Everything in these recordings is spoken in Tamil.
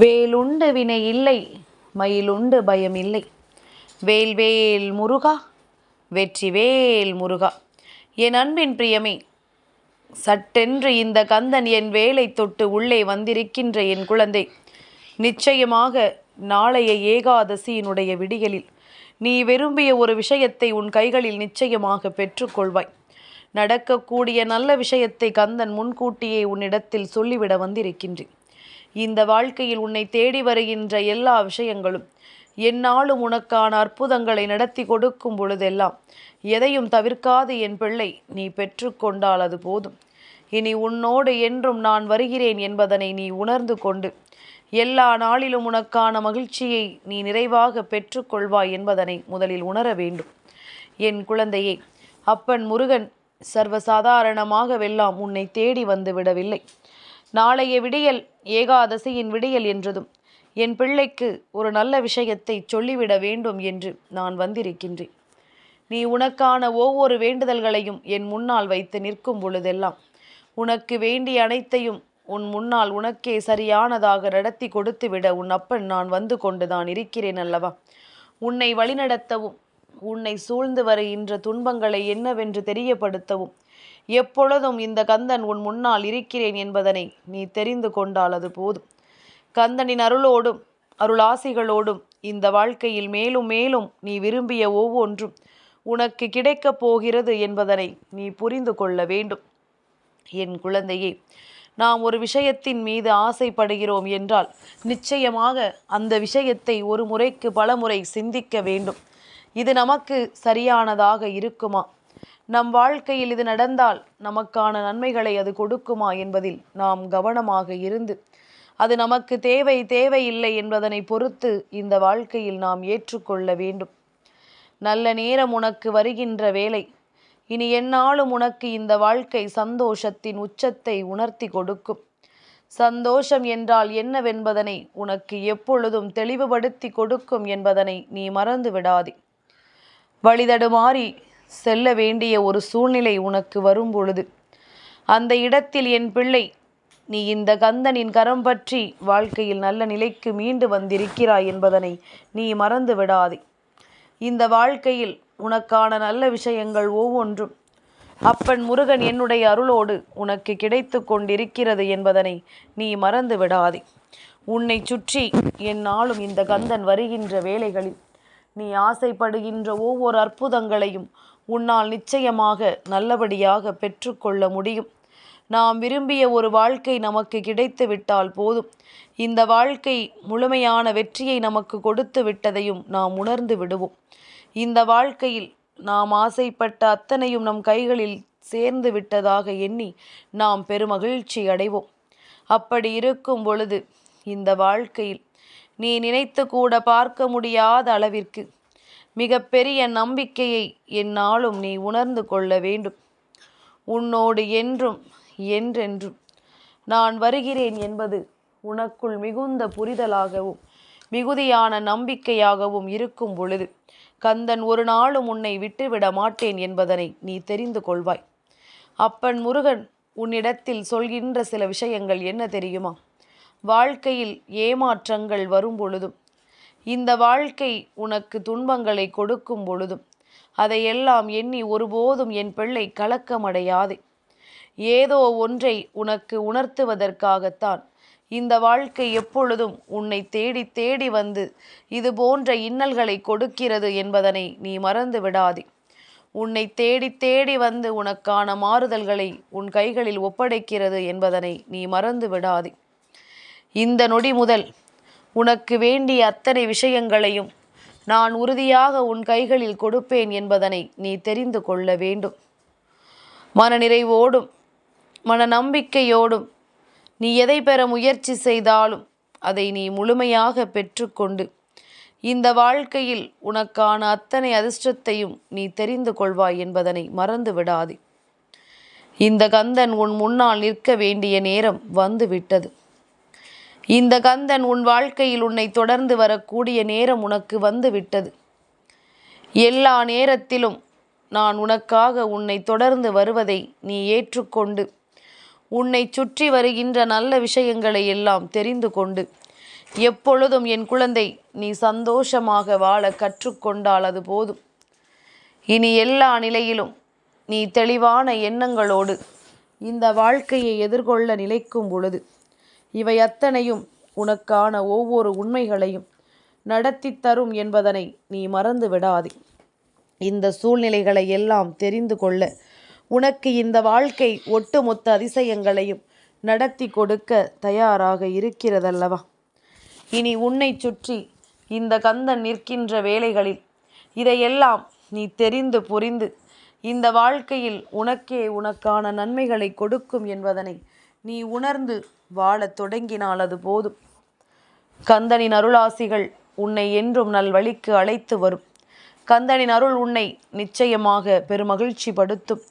வேலுண்டு வினை இல்லை மயிலுண்டு பயம் இல்லை. வேல் வேல் முருகா வெற்றி வேல் முருகா. என் அன்பின் பிரியமே சட்டென்று இந்த கந்தன் என் வேலை தொட்டு உள்ளே வந்திருக்கின்ற என் குழந்தை நிச்சயமாக நாளைய ஏகாதசியினுடைய விடியலில் நீ விரும்பிய ஒரு விஷயத்தை உன் கைகளில் நிச்சயமாக பெற்றுக்கொள்வாய். நடக்கக்கூடிய நல்ல விஷயத்தை கந்தன் முன்கூட்டியே உன்னிடத்தில் சொல்லிவிட வந்திருக்கின்றேன். இந்த வாழ்க்கையில் உன்னை தேடி வருகின்ற எல்லா விஷயங்களும். என்னாலும் உனக்கான அற்புதங்களை நடத்தி கொடுக்கும் பொழுதெல்லாம் எதையும் தவிர்க்காது என் பிள்ளை நீ பெற்றுக்கொண்டால் அது போதும். இனி உன்னோடு என்றும் நான் வருகிறேன் என்பதனை நீ உணர்ந்து கொண்டு எல்லா நாளிலும் உனக்கான மகிழ்ச்சியை நீ நிறைவாக பெற்றுக்கொள்வாய் என்பதனை முதலில் உணர வேண்டும். என் குழந்தையே அப்பன் முருகன் சர்வசாதாரணமாகவெல்லாம் உன்னை தேடி வந்து விடவில்லை. நாளைய விடியல் ஏகாதசியின் விடியல் என்றதும் என் பிள்ளைக்கு ஒரு நல்ல விஷயத்தை சொல்லிவிட வேண்டும் என்று நான் வந்திருக்கின்றேன். நீ உனக்கான ஒவ்வொரு வேண்டுதல்களையும் என் முன்னால் வைத்து நிற்கும் பொழுதெல்லாம் உனக்கு வேண்டிய அனைத்தையும் உன் முன்னால் உனக்கே சரியானதாக நடத்தி கொடுத்துவிட உன் அப்பன் நான் வந்து கொண்டுதான் இருக்கிறேன் அல்லவா? உன்னை வழிநடத்தவும் உன்னை சூழ்ந்து வருகின்ற துன்பங்களை என்னவென்று தெரியப்படுத்தவும் எப்பொழுதும் இந்த கந்தன் உன் முன்னால் இருக்கிறேன் என்பதனை நீ தெரிந்து கொண்டால் அது போதும். கந்தனின் அருளோடும் அருளாசிகளோடும் இந்த வாழ்க்கையில் மேலும் மேலும் நீ விரும்பிய ஒவ்வொன்றும் உனக்கு கிடைக்கப் போகிறது என்பதனை நீ புரிந்து கொள்ள வேண்டும். என் குழந்தையே நாம் ஒரு விஷயத்தின் மீது ஆசைப்படுகிறோம் என்றால் நிச்சயமாக அந்த விஷயத்தை ஒரு முறைக்கு பல முறை சிந்திக்க வேண்டும். இது நமக்கு சரியானதாக இருக்குமா? நம் வாழ்க்கையில் இது நடந்தால் நமக்கான நன்மைகளை அது கொடுக்குமா என்பதில் நாம் கவனமாக இருந்து அது நமக்கு தேவை தேவையில்லை என்பதனை பொறுத்து இந்த வாழ்க்கையில் நாம் ஏற்றுக்கொள்ள வேண்டும். நல்ல நேரம் உனக்கு வருகின்ற வேலை இனி என்னாலும் உனக்கு இந்த வாழ்க்கை சந்தோஷத்தின் உச்சத்தை உணர்த்தி கொடுக்கும். சந்தோஷம் என்றால் என்னவென்பதனை உனக்கு எப்பொழுதும் தெளிவுபடுத்தி கொடுக்கும் என்பதனை நீ மறந்து விடாதே வழிதடுமாறி செல்ல வேண்டிய ஒரு சூழ்நிலை உனக்கு வரும் பொழுது. அந்த இடத்தில் என் பிள்ளை நீ இந்த கந்தனின் கரம் பற்றி வாழ்க்கையில் நல்ல நிலைக்கு மீண்டு வந்திருக்கிறாய் என்பதனை நீ மறந்து விடாதே. இந்த வாழ்க்கையில் உனக்கான நல்ல விஷயங்கள் ஒவ்வொன்றும். அப்பன் முருகன் என்னுடைய அருளோடு உனக்கு கிடைத்து கொண்டிருக்கிறது என்பதனை நீ மறந்து விடாதே. உன்னை சுற்றி என்னாலும் இந்த கந்தன் வருகின்ற வேலைகளில் நீ ஆசைப்படுகின்ற ஒவ்வொரு அற்புதங்களையும் உன்னால் நிச்சயமாக நல்லபடியாக பெற்றுக்கொள்ள முடியும். நாம் விரும்பிய ஒரு வாழ்க்கை நமக்கு கிடைத்து விட்டால் போதும். இந்த வாழ்க்கை முழுமையான வெற்றியை நமக்கு கொடுத்து விட்டதையும் நாம் உணர்ந்து விடுவோம். இந்த வாழ்க்கையில் நாம் ஆசைப்பட்ட அத்தனையும் நம் கைகளில் சேர்ந்து விட்டதாக எண்ணி நாம் பெருமகிழ்ச்சி அடைவோம். அப்படி இருக்கும் பொழுது இந்த வாழ்க்கையில் நீ நினைத்து கூட பார்க்க முடியாத அளவிற்கு மிகப்பெரிய நம்பிக்கையை என்னாலும் நீ உணர்ந்து கொள்ள வேண்டும். உன்னோடு என்றும் என்றென்றும் நான் வருகிறேன் என்பது உனக்குள் மிகுந்த புரிதலாகவும் மிகுதியான நம்பிக்கையாகவும் இருக்கும் பொழுது கந்தன் ஒரு நாளும் உன்னை விட்டுவிட மாட்டேன் என்பதனை நீ தெரிந்து கொள்வாய். அப்பன் முருகன் உன்னிடத்தில் சொல்கின்ற சில விஷயங்கள் என்ன தெரியுமா? வாழ்க்கையில் ஏமாற்றங்கள் வரும் பொழுதும் இந்த வாழ்க்கை உனக்கு துன்பங்களை கொடுக்கும் பொழுதும் அதையெல்லாம் எண்ணி ஒருபோதும் என் பிள்ளை கலக்கமடையாதே. ஏதோ ஒன்றை உனக்கு உணர்த்துவதற்காகத்தான் இந்த வாழ்க்கை எப்பொழுதும் உன்னை தேடி தேடி வந்து இது போன்ற இன்னல்களை கொடுக்கிறது என்பதனை நீ மறந்து விடாதே. உன்னை தேடி தேடி வந்து உனக்கான மாறுதல்களை உன் கைகளில் ஒப்படைக்கிறது என்பதனை நீ மறந்து விடாதே. இந்த நொடி முதல் உனக்கு வேண்டிய அத்தனை விஷயங்களையும் நான் உறுதியாக உன் கைகளில் கொடுப்பேன் என்பதனை நீ தெரிந்து கொள்ள வேண்டும். மனநிறைவோடும் மன நம்பிக்கையோடும் நீ எதை பெற முயற்சி செய்தாலும் அதை நீ முழுமையாக பெற்றுக்கொண்டு இந்த வாழ்க்கையில் உனக்கான அத்தனை அதிர்ஷ்டத்தையும் நீ தெரிந்து கொள்வாய் என்பதனை மறந்து விடாதே. இந்த கந்தன் உன் முன்னால் நிற்க வேண்டிய நேரம் வந்துவிட்டது. இந்த கந்தன் உன் வாழ்க்கையில் உன்னை தொடர்ந்து வரக்கூடிய நேரம் உனக்கு வந்து விட்டது எல்லா நேரத்திலும் நான் உனக்காக உன்னை தொடர்ந்து வருவதை நீ ஏற்றுக்கொண்டு உன்னை சுற்றி வருகின்ற நல்ல விஷயங்களை எல்லாம் தெரிந்து கொண்டு எப்பொழுதும் என் குழந்தை நீ சந்தோஷமாக வாழ கற்றுக்கொண்டால் அது போதும். இனி எல்லா நிலையிலும் நீ தெளிவான எண்ணங்களோடு இந்த வாழ்க்கையை எதிர்கொள்ள நிலைக்கும் பொழுது இவை அத்தனையும் உனக்கான ஒவ்வொரு உண்மைகளையும் நடத்தி தரும் என்பதனை நீ மறந்து விடாதே இந்த சூழ்நிலைகளை எல்லாம் தெரிந்து கொள்ள உனக்கு இந்த வாழ்க்கை ஒட்டுமொத்த அதிசயங்களையும் நடத்தி கொடுக்க தயாராக இருக்கிறதல்லவா? இனி உன்னை சுற்றி இந்த கந்தன் நிற்கின்ற வேலைகளில் இதையெல்லாம் நீ தெரிந்து புரிந்து இந்த வாழ்க்கையில் உனக்கே உனக்கான நன்மைகளை கொடுக்கும் என்பதனை நீ உணர்ந்து வாழத் தொடங்கினால் அது போதும். கந்தனின் அருளாசிகள் உன்னை என்றும் நல்வழிக்கு அழைத்து வரும். கந்தனின் அருள் உன்னை நிச்சயமாக பெருமகிழ்ச்சி படுத்தும்.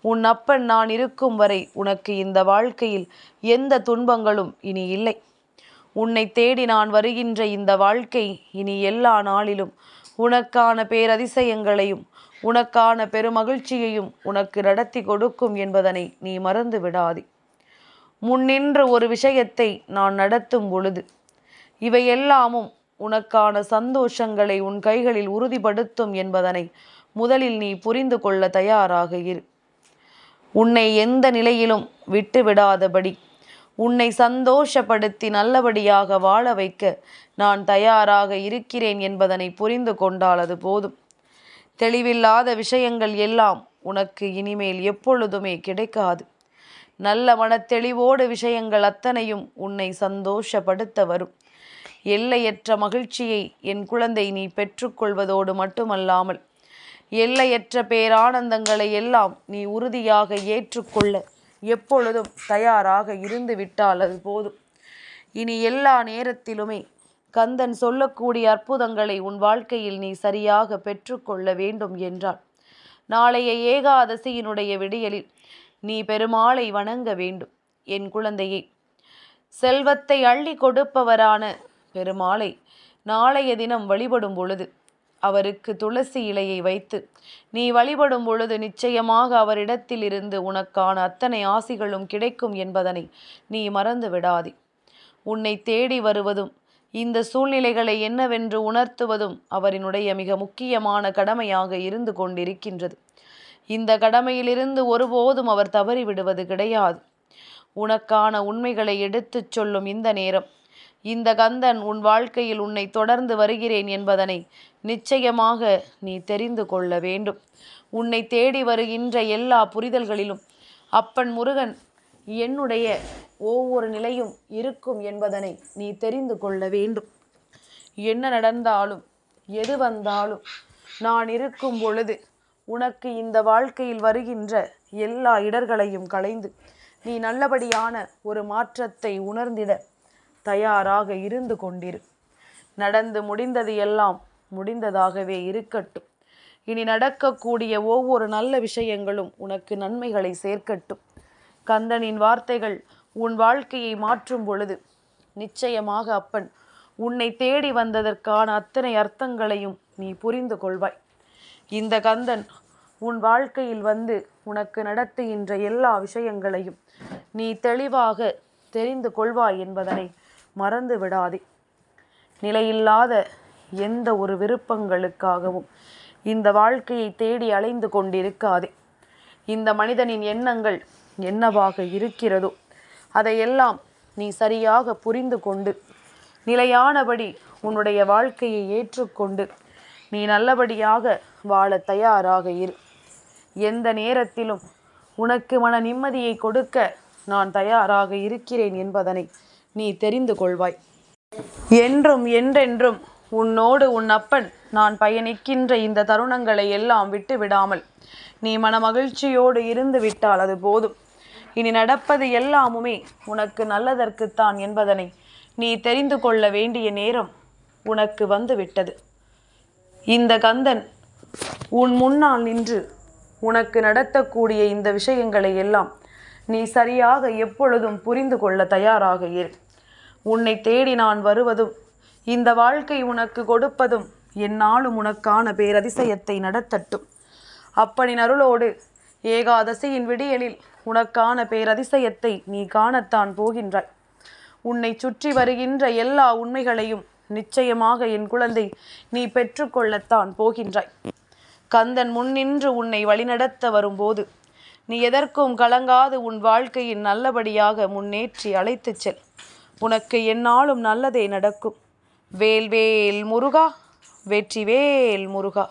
உன் அப்பன் நான் இருக்கும் வரை உனக்கு இந்த வாழ்க்கையில் எந்த துன்பங்களும் இனி இல்லை. உன்னை தேடி நான் வருகின்ற இந்த வாழ்க்கை இனி எல்லா நாளிலும் உனக்கான பேரதிசயங்களையும் உனக்கான பெருமகிழ்ச்சியையும் உனக்கு நடத்தி கொடுக்கும் என்பதனை நீ மறந்து விடாதே. முன்னின்று ஒரு விஷயத்தை நான் நடத்தும் பொழுது இவையெல்லாமும் உனக்கான சந்தோஷங்களை உன் கைகளில் உறுதிப்படுத்தும் என்பதனை முதலில் நீ புரிந்து கொள்ள தயாராக இரு. உன்னை எந்த நிலையிலும் விட்டு விடாதபடி உன்னை சந்தோஷப்படுத்தி நல்லபடியாக வாழ வைக்க நான் தயாராக இருக்கிறேன் என்பதனை புரிந்து கொண்டால் அது போதும். தெளிவில்லாத விஷயங்கள் எல்லாம் உனக்கு இனிமேல் எப்பொழுதுமே கிடைக்காது. நல்ல மனத்தெளிவோடு விஷயங்கள் அத்தனையும் உன்னை சந்தோஷப்படுத்த வரும். எல்லையற்ற மகிழ்ச்சியை என் குழந்தை நீ பெற்றுக்கொள்வதோடு மட்டுமல்லாமல் எல்லையற்ற பேரானந்தங்களை எல்லாம் நீ உறுதியாக ஏற்றுக்கொள்ள எப்பொழுதும் தயாராக இருந்து விட்டால் அது போதும். இனி எல்லா நேரத்திலுமே கந்தன் சொல்லக்கூடிய அற்புதங்களை உன் வாழ்க்கையில் நீ சரியாக பெற்றுக்கொள்ள வேண்டும் என்றால் நாளைய ஏகாதசியினுடைய விடியலில் நீ பெருமாளை வணங்க வேண்டும் என் குழந்தையே. செல்வத்தை அள்ளி கொடுப்பவரான பெருமாளை நாளைய தினம் வழிபடும் பொழுது அவருக்கு துளசி இலையை வைத்து நீ வழிபடும் பொழுது நிச்சயமாக அவரிடத்தில் இருந்து உனக்கான அத்தனை ஆசிகளும் கிடைக்கும் என்பதனை நீ மறந்து விடாதே. உன்னை தேடி வருவதும் இந்த சூழ்நிலைகளை என்னவென்று உணர்த்துவதும் அவரினுடைய மிக முக்கியமான கடமையாக இருந்து கொண்டிருக்கின்றது. இந்த கடமையிலிருந்து ஒருபோதும் அவர் தவறி விடுவது கிடையாது. உனக்கான உண்மைகளை எடுத்துச் சொல்லும் இந்த நேரம். இந்த கந்தன் உன் வாழ்க்கையில் உன்னை தொடர்ந்து வருகிறேன் என்பதனை நிச்சயமாக நீ தெரிந்து கொள்ள வேண்டும். உன்னை தேடி வருகின்ற எல்லா புரிதல்களிலும் அப்பன் முருகன் என்னுடைய ஒவ்வொரு நிலையும் இருக்கும் என்பதனை நீ தெரிந்து கொள்ள வேண்டும். என்ன நடந்தாலும் எது வந்தாலும் நான் இருக்கும் பொழுது உனக்கு இந்த வாழ்க்கையில் வருகின்ற எல்லா இடர்களையும் களைந்து நீ நல்லபடியான ஒரு மாற்றத்தை உணர்ந்திட தயாராக இருந்து கொண்டிரு. நடந்து முடிந்தது எல்லாம் முடிந்ததாகவே இருக்கட்டும். இனி நடக்கக்கூடிய ஒவ்வொரு நல்ல விஷயங்களும் உனக்கு நன்மைகளை சேர்க்கட்டும். கந்தனின் வார்த்தைகள் உன் வாழ்க்கையை மாற்றும் பொழுது நிச்சயமாக அப்பன் உன்னை தேடி வந்ததற்கான அத்தனை அர்த்தங்களையும் நீ புரிந்து கொள்வாய். இந்த கந்தன் உன் வாழ்க்கையில் வந்து உனக்கு நடத்துகின்ற எல்லா விஷயங்களையும் நீ தெளிவாக தெரிந்து கொள்வாய் என்பதனை மறந்து விடாதே. நிலையில்லாத எந்த ஒரு விருப்பங்களுக்காகவும் இந்த வாழ்க்கையை தேடி அலைந்து கொண்டிருக்காதே. இந்த மனிதனின் எண்ணங்கள் என்னவாக இருக்கிறதோ அதையெல்லாம் நீ சரியாக புரிந்து கொண்டு நிலையானபடி உன்னுடைய வாழ்க்கையை ஏற்றுக்கொண்டு நீ நல்லபடியாக வாழ தயாராக இரு. எந்த நேரத்திலும் உனக்கு மன நிம்மதியை கொடுக்க நான் தயாராக இருக்கிறேன் என்பதனை நீ தெரிந்து கொள்வாய். என்றும் என்றென்றும் உன்னோடு உன் அப்பன் நான் பயணிக்கின்ற இந்த தருணங்களை எல்லாம் விட்டு விடாமல் நீ மன மகிழ்ச்சியோடு இருந்து விட்டால் அது போதும். இனி நடப்பது எல்லாமுமே உனக்கு நல்லதற்குத்தான் என்பதனை நீ தெரிந்து கொள்ள வேண்டிய நேரம் உனக்கு வந்து விட்டது இந்த கந்தன் உன் முன்னால் நின்று உனக்கு நடத்தக்கூடிய இந்த விஷயங்களை எல்லாம் நீ சரியாக எப்பொழுதும் புரிந்து கொள்ள தயாராக இரு. உன்னை தேடி நான் வருவதும் இந்த வாழ்க்கை உனக்கு கொடுப்பதும் என்னாலும் உனக்கான பேரதிசயத்தை நடத்தட்டும். அப்படி நருளோடு ஏகாதசியின் விடியலில் உனக்கான பேரதிசயத்தை நீ காணத்தான் போகின்றாய். உன்னை சுற்றி வருகின்ற எல்லா உண்மைகளையும் நிச்சயமாக என் குழந்தை நீ பெற்றுக்கொள்ளத்தான் போகின்றாய். கந்தன் முன்னின்று உன்னை வழிநடத்த வரும்போது நீ எதற்கும் கலங்காது உன் வாழ்க்கையின் நல்லபடியாக முன்னேற்றி அழைத்துச் செல். உனக்கு என்னாலும் நல்லதே நடக்கும். வேல் வேல் முருகா வெற்றிவேல் முருகா.